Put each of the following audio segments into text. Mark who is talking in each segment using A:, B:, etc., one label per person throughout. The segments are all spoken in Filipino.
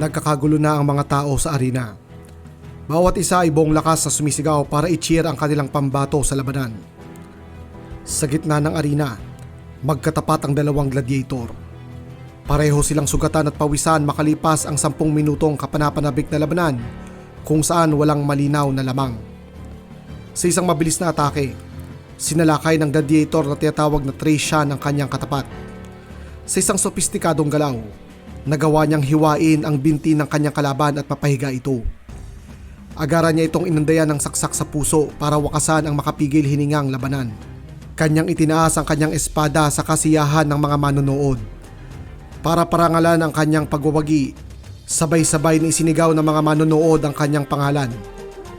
A: Nagkakagulo na ang mga tao sa arena. Bawat isa ay buong lakas na sumisigaw para i-cheer ang kanilang pambato sa labanan. Sa gitna ng arena, magkatapat ang dalawang gladiator. Pareho silang sugatan at pawisan makalipas ang sampung minutong kapanapanabik na labanan kung saan walang malinaw na lamang. Sa isang mabilis na atake, sinalakay ng gladiator na tinatawag na Tracia ng kanyang katapat. Sa isang sopistikadong galaw, nagawa niyang hiwain ang binti ng kanyang kalaban at mapahiga ito. Agaran niya itong inundayan ng saksak sa puso para wakasan ang makapigil hiningang labanan. Kanyang itinaas ang kanyang espada sa kasiyahan ng mga manonood. Para parangalan ang kanyang pagwawagi, sabay-sabay na isinigaw ng mga manonood ang kanyang pangalan.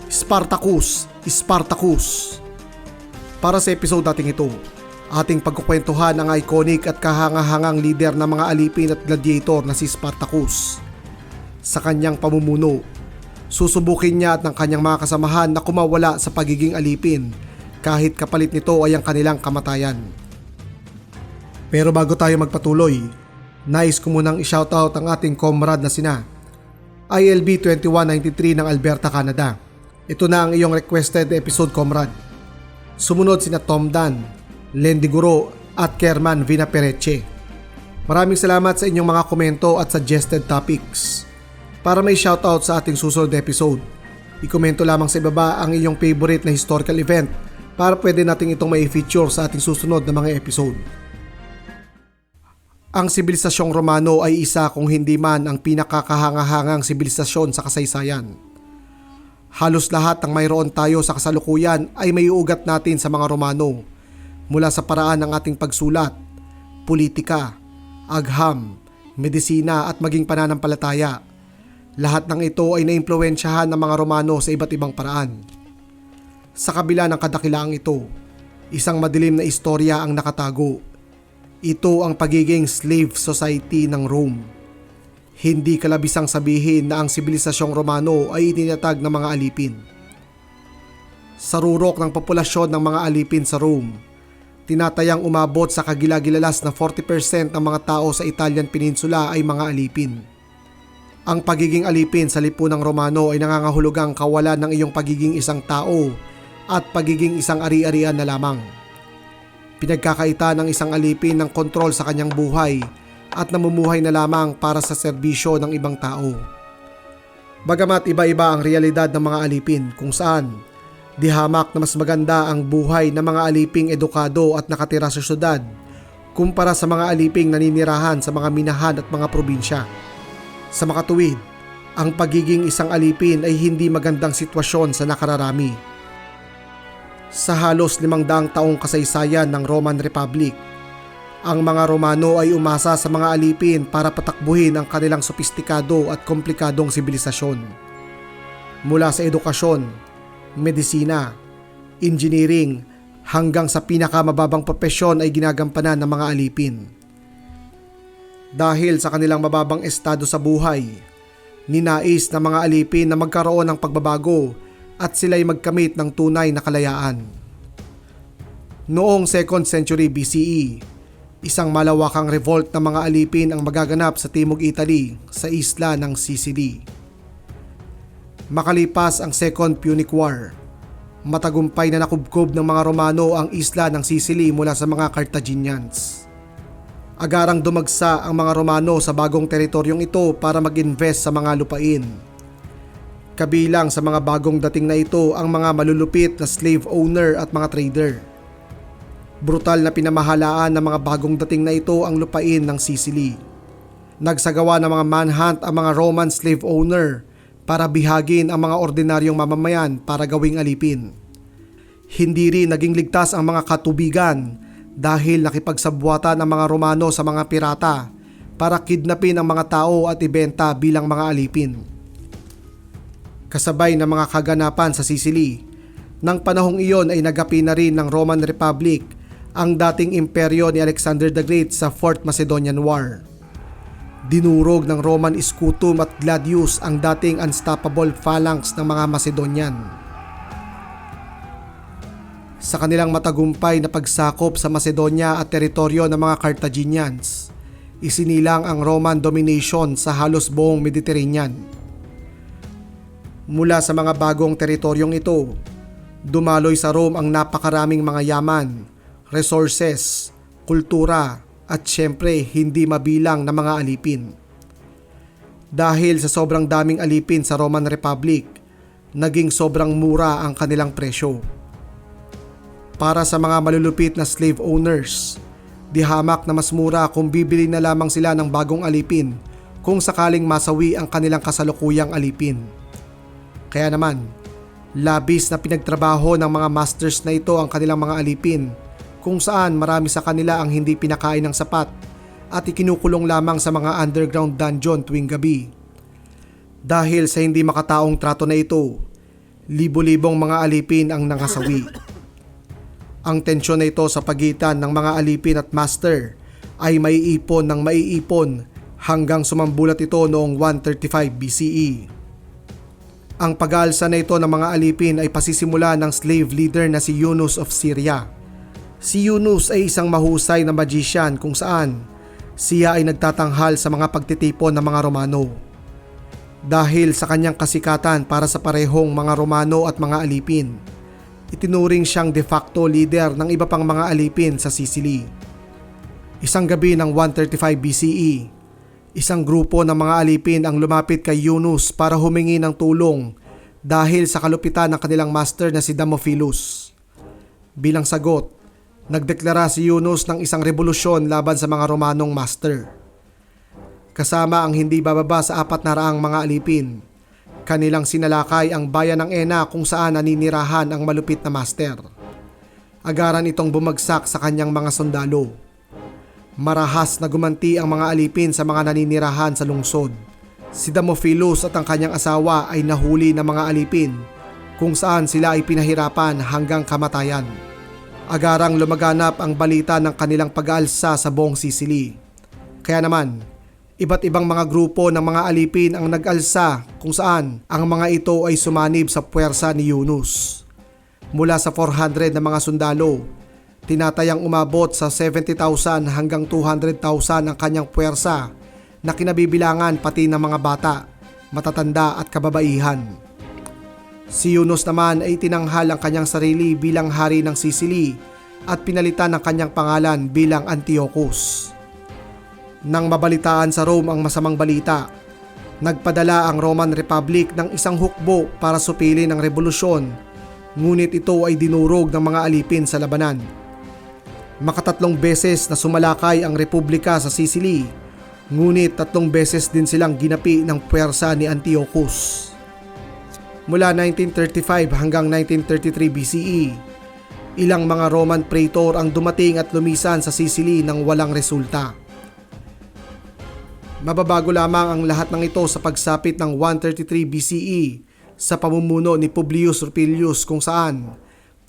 A: Spartacus! Spartacus! Para sa episode nating ito, ating pagkukwentuhan ang iconic at kahangahangang leader ng mga alipin at gladiator na si Spartacus. Sa kanyang pamumuno, susubukin niya at ng kanyang mga kasamahan na kumawala sa pagiging alipin kahit kapalit nito ay ang kanilang kamatayan. Pero bago tayo magpatuloy, nais ko munang i-shoutout ang ating comrade na sina ILB 2193 ng Alberta, Canada. Ito na ang iyong requested episode, comrade. Sumunod sina Tom Dan, Lendy Guro at Kerman Vinapereche. Maraming salamat sa inyong mga komento at suggested topics. Para may shoutout sa ating susunod episode, ikomento lamang sa ibaba ang inyong favorite na historical event para pwede nating itong may feature sa ating susunod na mga episode. Ang sibilisasyong Romano ay isa kung hindi man ang pinakakahangahangang sibilisasyon sa kasaysayan. Halos lahat ng mayroon tayo sa kasalukuyan ay may ugat natin sa mga Romano mula sa paraan ng ating pagsulat, politika, agham, medisina at maging pananampalataya. Lahat ng ito ay naimpluwensyahan ng mga Romano sa iba't ibang paraan. Sa kabila ng kadakilaang ito, isang madilim na istorya ang nakatago. Ito ang pagiging slave society ng Rome. Hindi kalabisang sabihin na ang sibilisasyong Romano ay itinatag ng mga alipin. Sa rurok ng populasyon ng mga alipin sa Rome, tinatayang umabot sa kagilagilalas na 40% ng mga tao sa Italian Peninsula ay mga alipin. Ang pagiging alipin sa lipunang Romano ay nangangahulugang kawalan ng iyong pagiging isang tao at pagiging isang ari-arian na lamang. Pinagkakaita ng isang alipin ng kontrol sa kanyang buhay at namumuhay na lamang para sa serbisyo ng ibang tao. Bagamat iba-iba ang realidad ng mga alipin kung saan di hamak na mas maganda ang buhay ng mga aliping edukado at nakatira sa syudad kumpara sa mga aliping naninirahan sa mga minahan at mga probinsya. Sa makatuwid, ang pagiging isang alipin ay hindi magandang sitwasyon sa nakararami. Sa halos limang daang taong kasaysayan ng Roman Republic, ang mga Romano ay umasa sa mga alipin para patakbuhin ang kanilang sopistikado at komplikadong sibilisasyon. Mula sa edukasyon, medisina, engineering, hanggang sa pinakamababang propesyon ay ginagampanan ng mga alipin. Dahil sa kanilang mababang estado sa buhay, ninais ng mga alipin na magkaroon ng pagbabago at sila'y magkamit ng tunay na kalayaan. Noong 2nd century BCE, isang malawakang revolt ng mga alipin ang magaganap sa Timog Italy sa isla ng Sicily. Makalipas ang Second Punic War, matagumpay na nakubkob ng mga Romano ang isla ng Sicily mula sa mga Carthaginians. Agarang dumagsa ang mga Romano sa bagong teritoryong ito para mag-invest sa mga lupain. Kabilang sa mga bagong dating na ito ang mga malulupit na slave owner at mga trader. Brutal na pinamahalaan ng mga bagong dating na ito ang lupain ng Sicily. Nagsagawa ng mga manhunt ang mga Roman slave owner para bihagin ang mga ordinaryong mamamayan para gawing alipin. Hindi rin naging ligtas ang mga katubigan dahil nakipagsabwata ng mga Romano sa mga pirata para kidnapin ang mga tao at ibenta bilang mga alipin. Kasabay ng mga kaganapan sa Sicily, nang panahong iyon ay nagapi na rin ng Roman Republic ang dating imperyo ni Alexander the Great sa Fourth Macedonian War. Dinurog ng Roman Scutum at Gladius ang dating unstoppable phalanx ng mga Macedonian. Sa kanilang matagumpay na pagsakop sa Macedonia at teritoryo ng mga Carthaginians, isinilang ang Roman domination sa halos buong Mediterranean. Mula sa mga bagong teritoryong ito, dumaloy sa Rome ang napakaraming mga yaman, resources, kultura at syempre hindi mabilang na mga alipin. Dahil sa sobrang daming alipin sa Roman Republic, naging sobrang mura ang kanilang presyo. Para sa mga malulupit na slave owners, di hamak na mas mura kung bibili na lamang sila ng bagong alipin kung sakaling masawi ang kanilang kasalukuyang alipin. Kaya naman, labis na pinagtrabaho ng mga masters na ito ang kanilang mga alipin kung saan marami sa kanila ang hindi pinakain ng sapat at ikinukulong lamang sa mga underground dungeon tuwing gabi. Dahil sa hindi makataong trato na ito, libo-libong mga alipin ang nangasawi. Ang tensyon na ito sa pagitan ng mga alipin at master ay maiipon ng maiipon hanggang sumambulat ito noong 135 BCE. Ang pag-aalsa na ito ng mga alipin ay pasisimula ng slave leader na si Yunus of Syria. Si Yunus ay isang mahusay na magician kung saan siya ay nagtatanghal sa mga pagtitipon ng mga Romano. Dahil sa kanyang kasikatan para sa parehong mga Romano at mga alipin, itinuring siyang de facto leader ng iba pang mga alipin sa Sicily. Isang gabi ng 135 BCE, isang grupo ng mga alipin ang lumapit kay Yunus para humingi ng tulong dahil sa kalupitan ng kanilang master na si Damophilus. Bilang sagot, nagdeklara si Yunus ng isang revolusyon laban sa mga Romanong master. Kasama ang hindi bababa sa apat na raang mga alipin. Kanilang sinalakay ang bayan ng Ena kung saan naninirahan ang malupit na master. Agaran itong bumagsak sa kanyang mga sundalo. Marahas na gumanti ang mga alipin sa mga naninirahan sa lungsod. Si Damophilus at ang kanyang asawa ay nahuli ng mga alipin kung saan sila ay pinahirapan hanggang kamatayan. Agarang lumaganap ang balita ng kanilang pag-aalsa sa buong Sicily. Kaya naman, iba't ibang mga grupo ng mga alipin ang nag-alsa kung saan ang mga ito ay sumanib sa puwersa ni Yunus. Mula sa 400 na mga sundalo, tinatayang umabot sa 70,000 hanggang 200,000 ang kanyang puwersa na kinabibilangan pati ng mga bata, matatanda at kababaihan. Si Yunus naman ay tinanghal ang kanyang sarili bilang hari ng Sicily at pinalitan ang kanyang pangalan bilang Antiochus. Nang mabalitaan sa Rome ang masamang balita, nagpadala ang Roman Republic ng isang hukbo para supili ng revolusyon, ngunit ito ay dinurog ng mga alipin sa labanan. Makatatlong beses na sumalakay ang Republika sa Sicily, ngunit tatlong beses din silang ginapi ng puwersa ni Antiochus. Mula 1935 hanggang 1933 BCE, ilang mga Roman praetor ang dumating at lumisan sa Sicily nang walang resulta. Mababago lamang ang lahat ng ito sa pagsapit ng 133 BCE sa pamumuno ni Publius Rupilius kung saan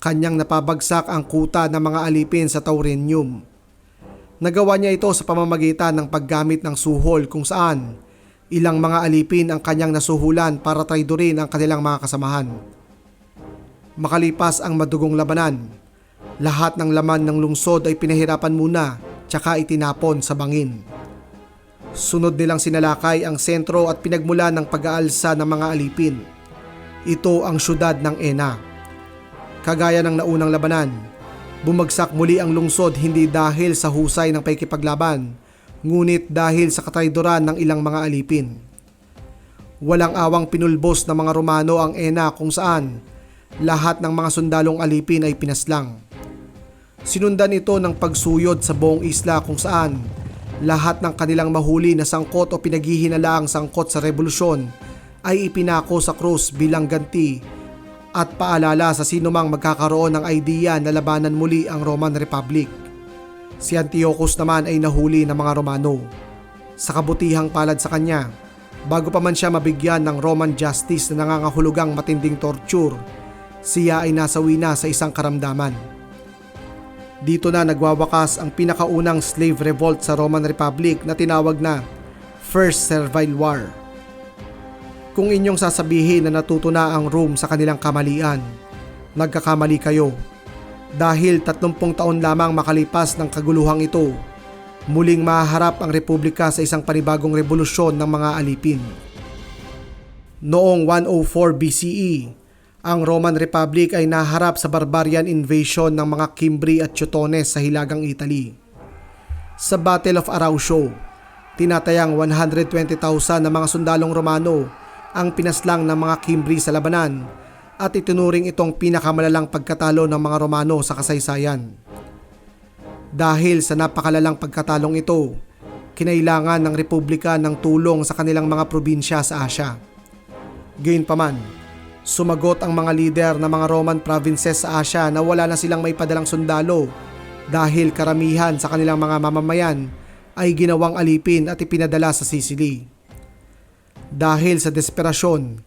A: kanyang napabagsak ang kuta ng mga alipin sa Taurenium. Nagawa niya ito sa pamamagitan ng paggamit ng suhol kung saan ilang mga alipin ang kanyang nasuhulan para traidorin ang kanilang mga kasamahan. Makalipas ang madugong labanan, lahat ng laman ng lungsod ay pinahirapan muna tsaka itinapon sa bangin. Sunod nilang sinalakay ang sentro at pinagmula ng pag-aalsa ng mga alipin. Ito ang syudad ng Ena. Kagaya ng naunang labanan, bumagsak muli ang lungsod hindi dahil sa husay ng paikipaglaban, ngunit dahil sa katraydoran ng ilang mga alipin. Walang awang pinulbos ng mga Romano ang Ena kung saan lahat ng mga sundalong alipin ay pinaslang. Sinundan ito ng pagsuyod sa buong isla kung saan lahat ng kanilang mahuli na sangkot o pinaghihinalaang sangkot sa revolusyon ay ipinako sa krus bilang ganti at paalala sa sinumang magkakaroon ng idea na labanan muli ang Roman Republic. Si Antiochus naman ay nahuli ng mga Romano. Sa kabutihang palad sa kanya, bago pa man siya mabigyan ng Roman justice na nangangahulugang matinding torture, siya ay nasawi na sa isang karamdaman. Dito na nagwawakas ang pinakaunang slave revolt sa Roman Republic na tinawag na First Servile War. Kung inyong sasabihin na natuto na ang Rome sa kanilang kamalian, nagkakamali kayo. Dahil 30 taon lamang makalipas ng kaguluhang ito, muling maharap ang republika sa isang panibagong revolusyon ng mga alipin. Noong 104 BCE, ang Roman Republic ay naharap sa barbarian invasion ng mga Cimbri at Teutones sa hilagang Italy. Sa Battle of Arausio, tinatayang 120,000 na mga sundalong Romano ang pinaslang ng mga Cimbri sa labanan at itinuring itong pinakamalalang pagkatalo ng mga Romano sa kasaysayan. Dahil sa napakalalang pagkatalong ito, kinailangan ng Republika ng tulong sa kanilang mga probinsya sa Asya. Gayunpaman, sumagot ang mga lider ng mga Roman provinces sa Asya na wala na silang may padalang sundalo dahil karamihan sa kanilang mga mamamayan ay ginawang alipin at ipinadala sa Sicily. Dahil sa desperasyon,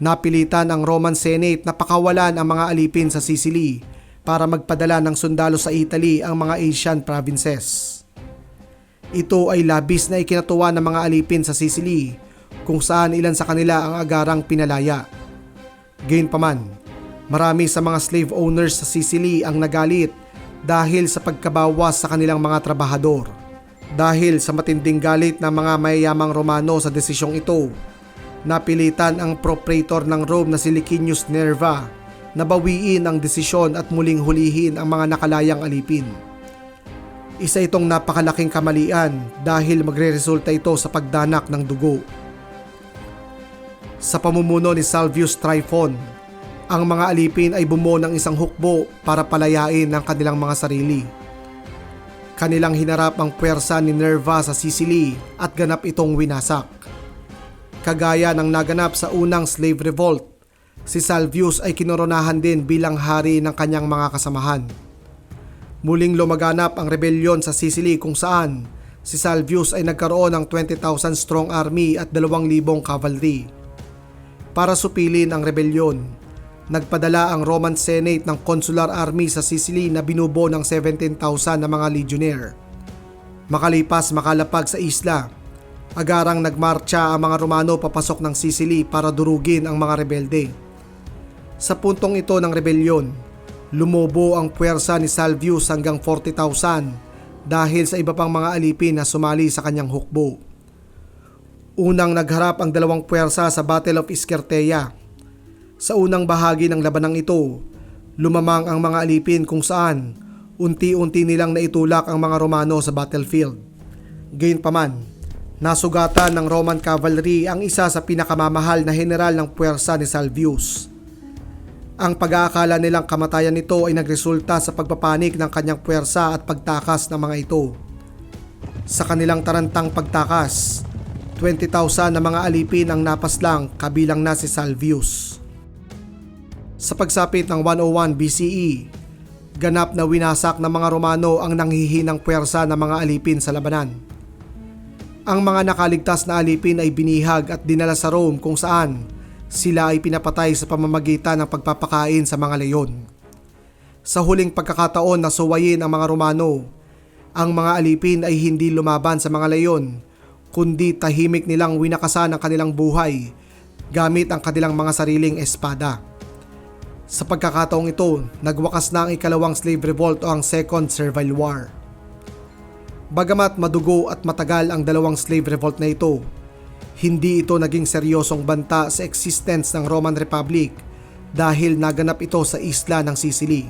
A: napilitan ang Roman Senate na pakawalan ang mga alipin sa Sicily para magpadala ng sundalo sa Italy ang mga Asian provinces. Ito ay labis na ikinatuwa ng mga alipin sa Sicily kung saan ilan sa kanila ang agarang pinalaya. Gayunpaman, marami sa mga slave owners sa Sicily ang nagalit dahil sa pagkabawas sa kanilang mga trabahador. Dahil sa matinding galit ng mga mayayamang Romano sa desisyong ito, napilitan ang propraetor ng Rome na si Licinius Nerva na bawiin ang desisyon at muling hulihin ang mga nakalayang alipin. Isa itong napakalaking kamalian dahil magreresulta ito sa pagdanak ng dugo. Sa pamumuno ni Salvius Tryphon, ang mga alipin ay bumuo ng isang hukbo para palayain ang kanilang mga sarili. Kanilang hinarap ang puwersa ni Nerva sa Sicily at ganap itong winasak. Kagaya ng naganap sa unang slave revolt, si Salvius ay kinoronahan din bilang hari ng kanyang mga kasamahan. Muling lumaganap ang rebelyon sa Sicily kung saan si Salvius ay nagkaroon ng 20,000 strong army at 2,000 cavalry. Para supilin ang rebelyon, nagpadala ang Roman Senate ng consular army sa Sicily na binubo ng 17,000 na mga legionnaire. Makalipas makalapag sa isla, agarang nagmarcha ang mga Romano papasok ng Sicily para durugin ang mga rebelde. Sa puntong ito ng rebelyon, lumobo ang puwersa ni Salvius hanggang 40,000 dahil sa iba pang mga alipin na sumali sa kanyang hukbo. Unang nagharap ang dalawang puwersa sa Battle of Iskerteya. Sa unang bahagi ng labanang ito, lumamang ang mga alipin kung saan unti-unti nilang naitulak ang mga Romano sa battlefield. Gayunpaman, nasugatan ng Roman cavalry ang isa sa pinakamamahal na general ng puwersa ni Salvius. Ang pag-aakala nilang kamatayan nito ay nagresulta sa pagpapanik ng kanyang puwersa at pagtakas ng mga ito. Sa kanilang tarantang pagtakas, 20,000 na mga alipin ang napaslang kabilang na si Salvius. Sa pagsapit ng 101 BCE, ganap na winasak ng mga Romano ang nanghihinang puwersa ng mga alipin sa labanan. Ang mga nakaligtas na alipin ay binihag at dinala sa Rome kung saan sila ay pinapatay sa pamamagitan ng pagpapakain sa mga leyon. Sa huling pagkakataon na suwayin ang mga Romano, ang mga alipin ay hindi lumaban sa mga leyon kundi tahimik nilang winakasan ang kanilang buhay gamit ang kanilang mga sariling espada. Sa pagkakataong ito, nagwakas na ang ikalawang slave revolt o ang Second Servile War. Bagamat madugo at matagal ang dalawang slave revolt na ito, hindi ito naging seryosong banta sa existence ng Roman Republic dahil naganap ito sa isla ng Sicily.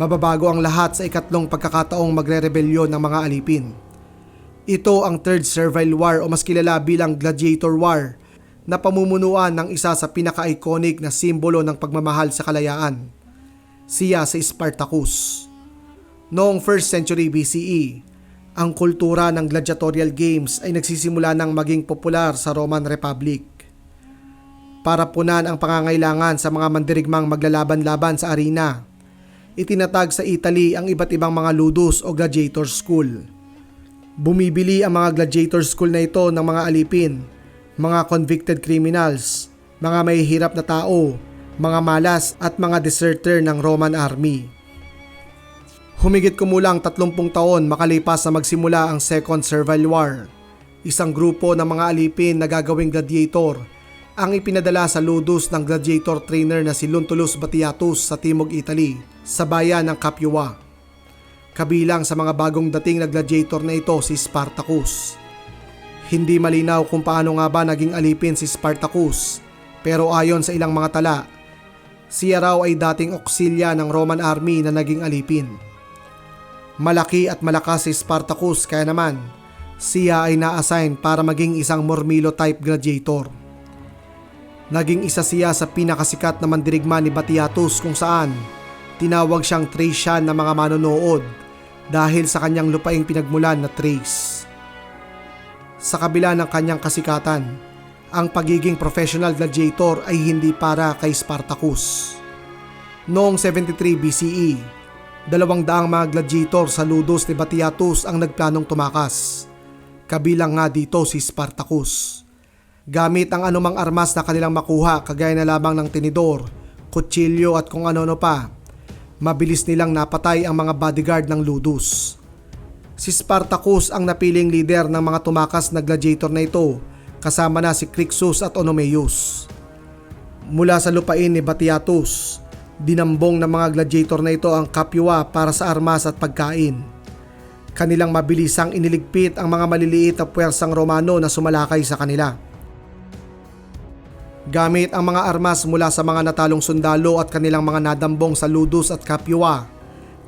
A: Mababago ang lahat sa ikatlong pagkakataong magre-rebelyon ng mga alipin. Ito ang Third Servile War o mas kilala bilang Gladiator War na pamumunuan ng isa sa pinaka-iconic na simbolo ng pagmamahal sa kalayaan. Siya si Spartacus. Noong 1st century BCE, ang kultura ng gladiatorial games ay nagsisimula ng maging popular sa Roman Republic. Para punan ang pangangailangan sa mga mandirigmang maglalaban-laban sa arena, itinatag sa Italy ang iba't ibang mga ludus o gladiator school. Bumibili ang mga gladiator school na ito ng mga alipin, mga convicted criminals, mga mahihirap na tao, mga malas at mga deserter ng Roman army. Humigit kumulang 30 taon makalipas na magsimula ang Second Servile War. Isang grupo ng mga alipin na gagawing gladiator ang ipinadala sa ludus ng gladiator trainer na si Luntulus Batiatus sa Timog Italy sa bayan ng Capua. Kabilang sa mga bagong dating na gladiator na ito si Spartacus. Hindi malinaw kung paano nga ba naging alipin si Spartacus pero ayon sa ilang mga tala, siya raw ay dating oksilya ng Roman army na naging alipin. Malaki at malakas si Spartacus kaya naman siya ay na-assign para maging isang Mormilo type gladiator. Naging isa siya sa pinakasikat na mandirigma ni Batiatus kung saan tinawag siyang Thracian ng mga manonood dahil sa kanyang lupaing pinagmulan na Thrace. Sa kabila ng kanyang kasikatan, ang pagiging professional gladiator ay hindi para kay Spartacus. Noong 73 BCE, dalawang daang mga gladiator sa Ludus ni Batiatus ang nagplanong tumakas. Kabilang nga dito si Spartacus. Gamit ang anumang armas na kanilang makuha kagaya na lamang ng tinidor, kutsilyo at kung ano-ano pa, mabilis nilang napatay ang mga bodyguard ng Ludus. Si Spartacus ang napiling leader ng mga tumakas na gladiator na ito kasama na si Crixus at Onomeus. Mula sa lupain ni Batiatus, dinambong ng mga gladiator na ito ang kapwa para sa armas at pagkain. Kanilang mabilisang iniligpit ang mga maliliit na puwersang Romano na sumalakay sa kanila. Gamit ang mga armas mula sa mga natalong sundalo at kanilang mga nadambong sa Ludus at Capua,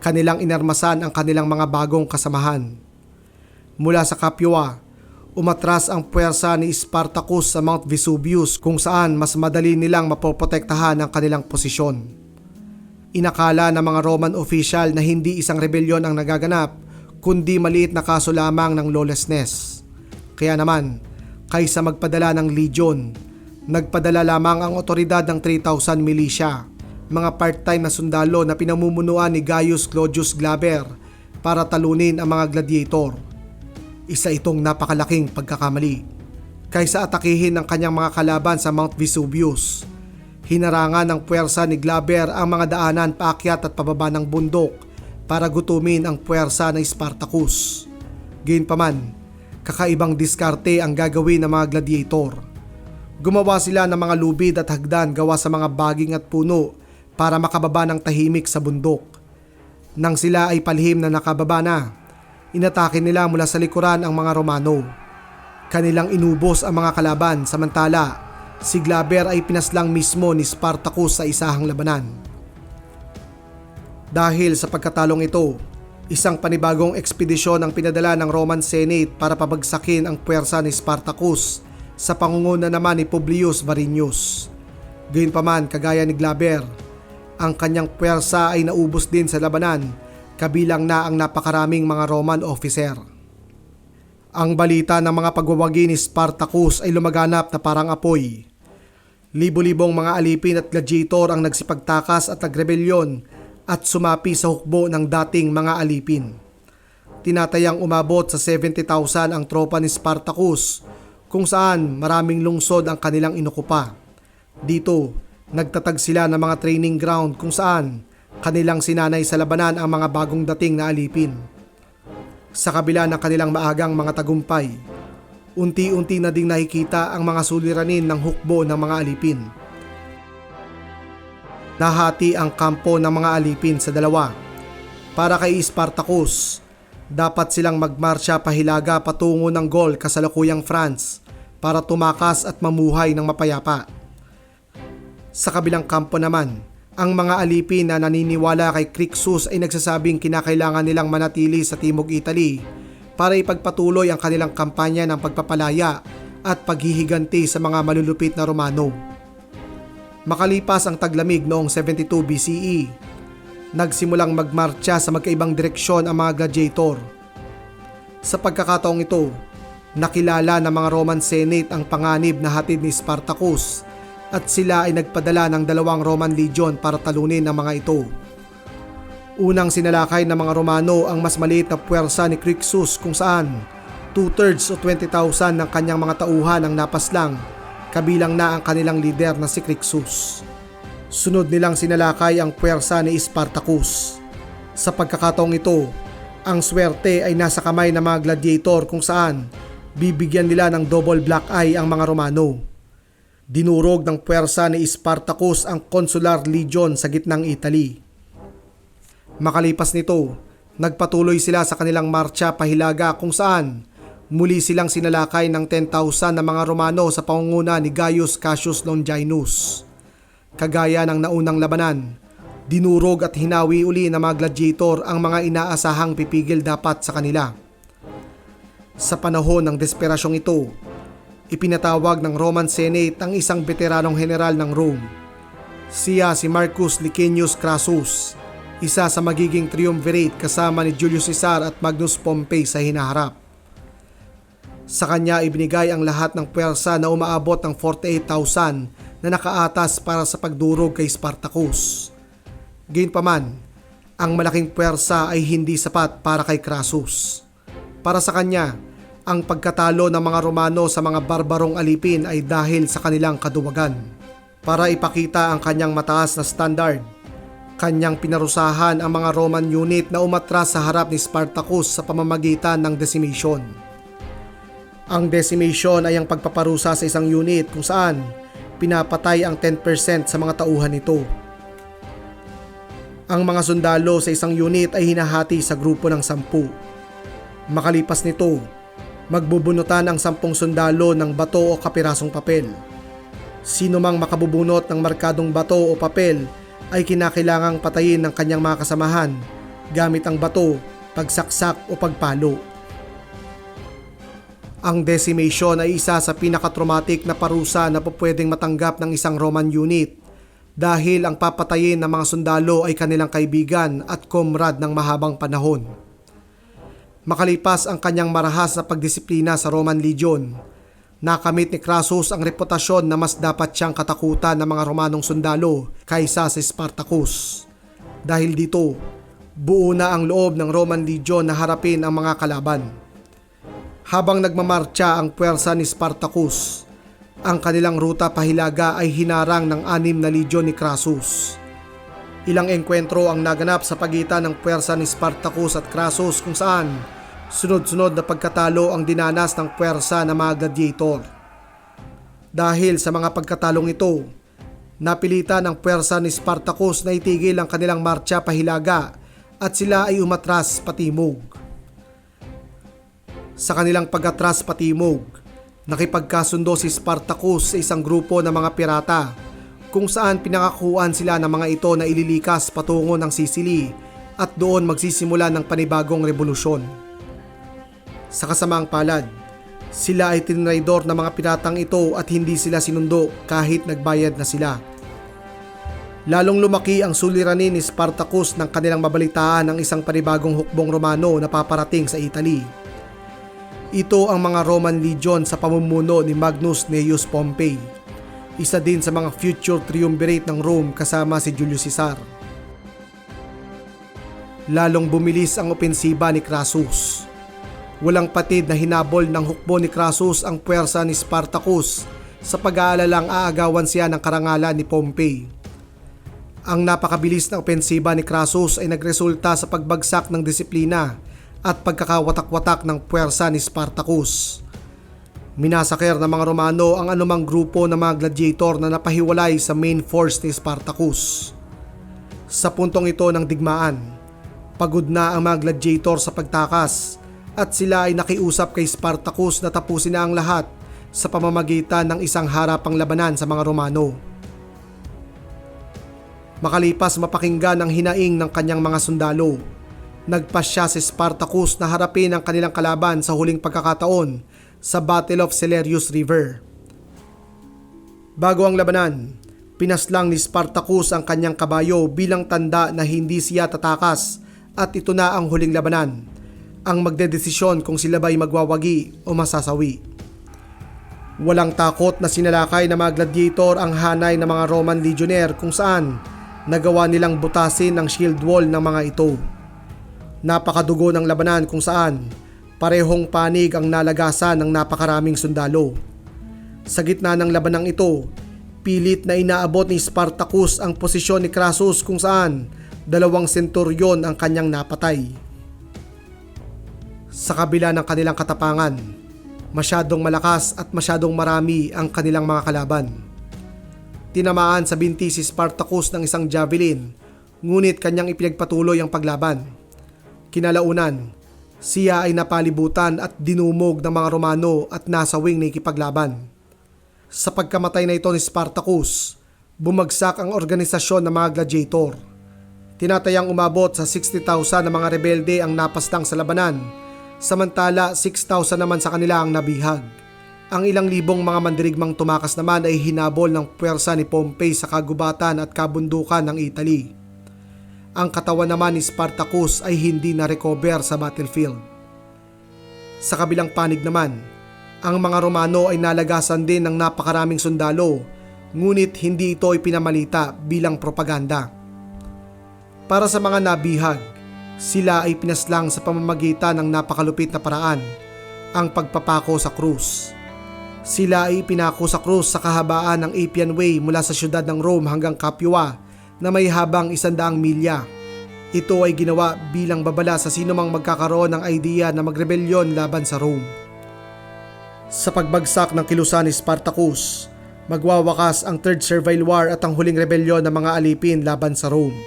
A: kanilang inarmasan ang kanilang mga bagong kasamahan. Mula sa Capua, umatras ang puwersa ni Spartacus sa Mount Vesuvius kung saan mas madali nilang mapoprotektahan ang kanilang posisyon. Inakala ng mga Roman official na hindi isang rebelyon ang nagaganap kundi maliit na kaso lamang ng lawlessness. Kaya naman, kaysa magpadala ng legion, nagpadala lamang ang otoridad ng 3,000 milisya, mga part-time na sundalo na pinamumunuan ni Gaius Claudius Glaber para talunin ang mga gladiator. Isa itong napakalaking pagkakamali. Kaysa atakihin ang kanyang mga kalaban sa Mount Vesuvius, hinarangan ng puwersa ni Glaber ang mga daanan paakyat at pababa ng bundok para gutumin ang puwersa ng Spartacus. Gayunpaman, kakaibang diskarte ang gagawin ng mga gladiator. Gumawa sila ng mga lubid at hagdan gawa sa mga baging at puno para makababa ng tahimik sa bundok. Nang sila ay palihim na nakababa na, inatake nila mula sa likuran ang mga Romano. Kanilang inubos ang mga kalaban samantala si Glaber ay pinaslang mismo ni Spartacus sa isahang labanan. Dahil sa pagkatalong ito, isang panibagong ekspedisyon ang pinadala ng Roman Senate para pabagsakin ang puwersa ni Spartacus sa pangunguna naman ni Publius Varinius. Gayunpaman, kagaya ni Glaber, ang kanyang puwersa ay naubos din sa labanan, kabilang na ang napakaraming mga Roman officer. Ang balita ng mga pagwawagi ni Spartacus ay lumaganap na parang apoy. Libo-libong mga alipin at gladiator ang nagsipagtakas at nagrebelyon at sumapi sa hukbo ng dating mga alipin. Tinatayang umabot sa 70,000 ang tropa ni Spartacus kung saan maraming lungsod ang kanilang inukupa. Dito, nagtatag sila ng mga training ground kung saan kanilang sinanay sa labanan ang mga bagong dating na alipin. Sa kabila ng kanilang maagang mga tagumpay, unti-unti na ding nakikita ang mga suliranin ng hukbo ng mga alipin. Nahati ang kampo ng mga alipin sa dalawa. Para kay Spartacus, dapat silang magmarsya pahilaga patungo ng Gaul kasalukuyang France para tumakas at mamuhay ng mapayapa. Sa kabilang kampo naman, ang mga alipin na naniniwala kay Crixus ay nagsasabing kinakailangan nilang manatili sa Timog Italy para ipagpatuloy ang kanilang kampanya ng pagpapalaya at paghihiganti sa mga malulupit na Romano. Makalipas ang taglamig noong 72 BCE, nagsimulang magmarcha sa magkaibang direksyon ang mga gladiator. Sa pagkakataong ito, nakilala ng mga Roman Senate ang panganib na hatid ni Spartacus at sila ay nagpadala ng dalawang Roman legion para talunin ang mga ito. Unang sinalakay ng mga Romano ang mas maliit na puwersa ni Crixus kung saan two-thirds o 20,000 ng kanyang mga tauhan ang napaslang kabilang na ang kanilang lider na si Crixus. Sunod nilang sinalakay ang puwersa ni Spartacus. Sa pagkakataong ito, ang swerte ay nasa kamay ng mga gladiator kung saan bibigyan nila ng double black eye ang mga Romano. Dinurog ng puwersa ni Spartacus ang Consular Legion sa gitnang Italy. Makalipas nito, Nagpatuloy sila sa kanilang marcha pahilaga kung saan muli silang sinalakay ng 10,000 na mga Romano sa pangunguna ni Gaius Cassius Longinus. Kagaya ng naunang labanan, dinurog at hinawi uli ng mga gladiator ang mga inaasahang pipigil dapat sa kanila. Sa panahon ng desperasyong ito, ipinatawag ng Roman Senate ang isang veteranong general ng Rome. Siya si Marcus Licinius Crassus, isa sa magiging triumvirate kasama ni Julius Caesar at Magnus Pompey sa hinaharap. Sa kanya ibinigay ang lahat ng pwersa na umaabot ng 48,000 na nakaatas para sa pagdurog kay Spartacus. Gayunpaman, ang malaking pwersa ay hindi sapat para kay Crassus. Para sa kanya, ang pagkatalo ng mga Romano sa mga barbarong alipin ay dahil sa kanilang kaduwagan. Para ipakita ang kanyang mataas na standard, kanyang pinarusahan ang mga Roman unit na umatras sa harap ni Spartacus sa pamamagitan ng decimation. Ang decimation ay ang pagpaparusa sa isang unit kung saan pinapatay ang 10% sa mga tauhan nito. Ang mga sundalo sa isang unit ay hinahati sa grupo ng sampu. Makalipas nito, magbubunutan ang sampung sundalo ng bato o kapirasong papel. Sino mang makabubunot ng markadong bato o papel ay kinakailangang patayin ng kanyang mga kasamahan gamit ang bato, pagsaksak o pagpalo. Ang decimation ay isa sa pinakatraumatic na parusa na pwedeng matanggap ng isang Roman unit dahil ang papatayin ng mga sundalo ay kanilang kaibigan at komrad ng mahabang panahon. Makalipas ang kanyang marahas na pagdisiplina sa Roman Legion, nakamit ni Crassus ang reputasyon na mas dapat siyang katakutan ng mga Romanong sundalo kaysa sa Spartacus. Dahil dito, buo na ang loob ng Roman Legion na harapin ang mga kalaban. Habang nagmamarcha ang puwersa ni Spartacus, ang kanilang ruta pahilaga ay hinarang ng anim na legion ni Crassus. Ilang engkwentro ang naganap sa pagitan ng puwersa ni Spartacus at Crassus kung saan sunod-sunod na pagkatalo ang dinanas ng puwersa ng mga gladiator. Dahil sa mga pagkatalong ito, napilitan ang puwersa ni Spartacus na itigil ang kanilang marcha pahilaga at sila ay umatras patimog. Sa kanilang pag-atras patimog, nakipagkasundo si Spartacus sa isang grupo ng mga pirata kung saan pinakakuan sila ng mga ito na ililikas patungo ng Sicily at doon magsisimula ng panibagong revolusyon. Sa kasamaang palad, sila ay tinraidor ng mga piratang ito at hindi sila sinundo kahit nagbayad na sila. Lalong lumaki ang suliranin ni Spartacus ng kanilang mabalitaan ng isang panibagong hukbong Romano na paparating sa Italy. Ito ang mga Roman legion sa pamumuno ni Magnus Neus Pompey, isa din sa mga future triumvirate ng Rome kasama si Julius Caesar. Lalong bumilis ang opensiba ni Crassus. Walang patid na hinabol ng hukbo ni Crassus ang puwersa ni Spartacus sa pag-aalalang aagawan siya ng karangalan ni Pompey. Ang napakabilis na opensiba ni Crassus ay nagresulta sa pagbagsak ng disiplina at pagkakawatak-watak ng puwersa ni Spartacus. Minasaker ng mga Romano ang anumang grupo ng mga gladiator na napahiwalay sa main force ni Spartacus. Sa puntong ito ng digmaan, pagod na ang mga gladiator sa pagtakas at sila ay nakiusap kay Spartacus na tapusin na ang lahat sa pamamagitan ng isang harapang labanan sa mga Romano. Makalipas mapakinggan ang hinaing ng kanyang mga sundalo, nagpasya si Spartacus na harapin ang kanilang kalaban sa huling pagkakataon sa Battle of Celerius River. Bago ang labanan, pinaslang ni Spartacus ang kanyang kabayo bilang tanda na hindi siya tatakas at ito na ang huling labanan, ang magdedesisyon kung sila ba'y magwawagi o masasawi. Walang takot na sinalakay ng mga gladiator ang hanay ng mga Roman legionnaire kung saan nagawa nilang butasin ang shield wall ng mga ito. Napakadugo ng labanan kung saan parehong panig ang nalagasan ng napakaraming sundalo. Sa gitna ng labanang ito, pilit na inaabot ni Spartacus ang posisyon ni Crassus kung saan dalawang senturyon ang kanyang napatay. Sa kabila ng kanilang katapangan, masyadong malakas at masyadong marami ang kanilang mga kalaban. Tinamaan sa binti si Spartacus ng isang javelin, ngunit kanyang ipinagpatuloy ang paglaban. Kinalaunan, siya ay napalibutan at dinumog ng mga Romano at nasa wing na ikipaglaban. Sa pagkamatay na ito ni Spartacus, bumagsak ang organisasyon ng mga gladiator. Tinatayang umabot sa 60,000 na mga rebelde ang napastang sa labanan, samantala 6,000 naman sa kanila ang nabihag. Ang ilang libong mga mandirigmang tumakas naman ay hinabol ng puwersa ni Pompey sa kagubatan at kabundukan ng Italy. Ang katawan naman ni Spartacus ay hindi na-recover sa battlefield. Sa kabilang panig naman, ang mga Romano ay nalagasan din ng napakaraming sundalo, ngunit hindi ito ipinamalita bilang propaganda. Para sa mga nabihag, sila ay pinaslang sa pamamagitan ng napakalupit na paraan, ang pagpapako sa krus. Sila ay pinako sa krus sa kahabaan ng Appian Way mula sa siyudad ng Rome hanggang Capua na may habang isandaang milya. Ito ay ginawa bilang babala sa sino mang magkakaroon ng idea na magrebelyon laban sa Rome. Sa pagbagsak ng kilusan ni Spartacus, magwawakas ang Third Servile War at ang huling rebelyon ng mga alipin laban sa Rome.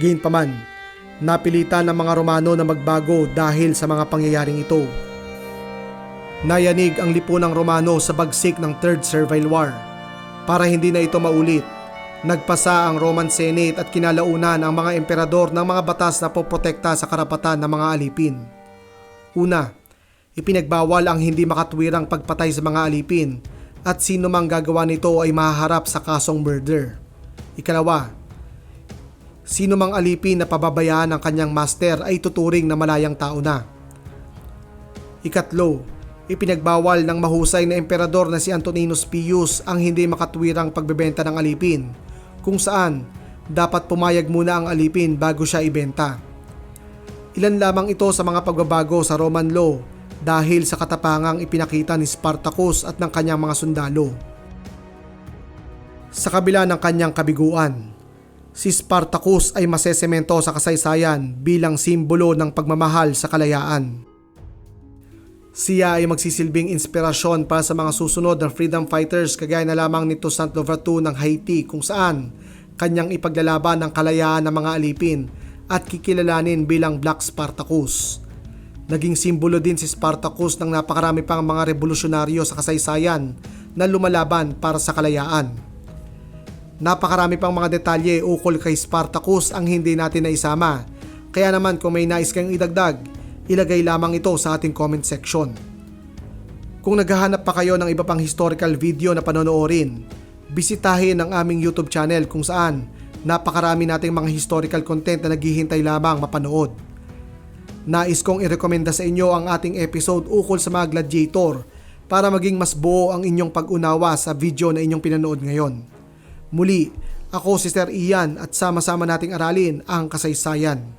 A: Gayunpaman, napilitan ng mga Romano na magbago dahil sa mga pangyayaring ito. Nayanig ang lipunang Romano sa bagsik ng Third Servile War. Para hindi na ito maulit, nagpasa ang Roman Senate at kinalaunan ang mga emperador ng mga batas na poprotekta sa karapatan ng mga alipin. Una, ipinagbawal ang hindi makatwirang pagpatay sa mga alipin at sino mang gagawa nito ay mahaharap sa kasong murder. Ikalawa, sino mang alipin na pababayaan ng kanyang master ay tuturing na malayang tao na. Ikatlo, ipinagbawal ng mahusay na emperador na si Antoninus Pius ang hindi makatwirang pagbebenta ng alipin, kung saan dapat pumayag muna ang alipin bago siya ibenta. Ilan lamang ito sa mga pagbabago sa Roman law dahil sa katapangang ipinakita ni Spartacus at ng kanyang mga sundalo. Sa kabila ng kanyang kabiguan, si Spartacus ay masesemento sa kasaysayan bilang simbolo ng pagmamahal sa kalayaan. Siya ay magsisilbing inspirasyon para sa mga susunod na freedom fighters kagaya na lamang nito Saint Lovato ng Haiti kung saan kanyang ipaglalaban ang kalayaan ng mga alipin at kikilalanin bilang Black Spartacus. Naging simbolo din si Spartacus ng napakarami pang mga revolusyonaryo sa kasaysayan na lumalaban para sa kalayaan. Napakarami pang mga detalye ukol kay Spartacus ang hindi natin naisama. Kaya naman kung may nais kayong idagdag, ilagay lamang ito sa ating comment section. Kung naghahanap pa kayo ng iba pang historical video na panonoorin, bisitahin ang aming YouTube channel kung saan napakarami nating mga historical content na naghihintay lamang mapanood. Nais kong irekomenda sa inyo ang ating episode ukol sa mga gladiator para maging mas buo ang inyong pag-unawa sa video na inyong pinanood ngayon. Muli, ako si Sir Ian at sama-sama nating aralin ang kasaysayan.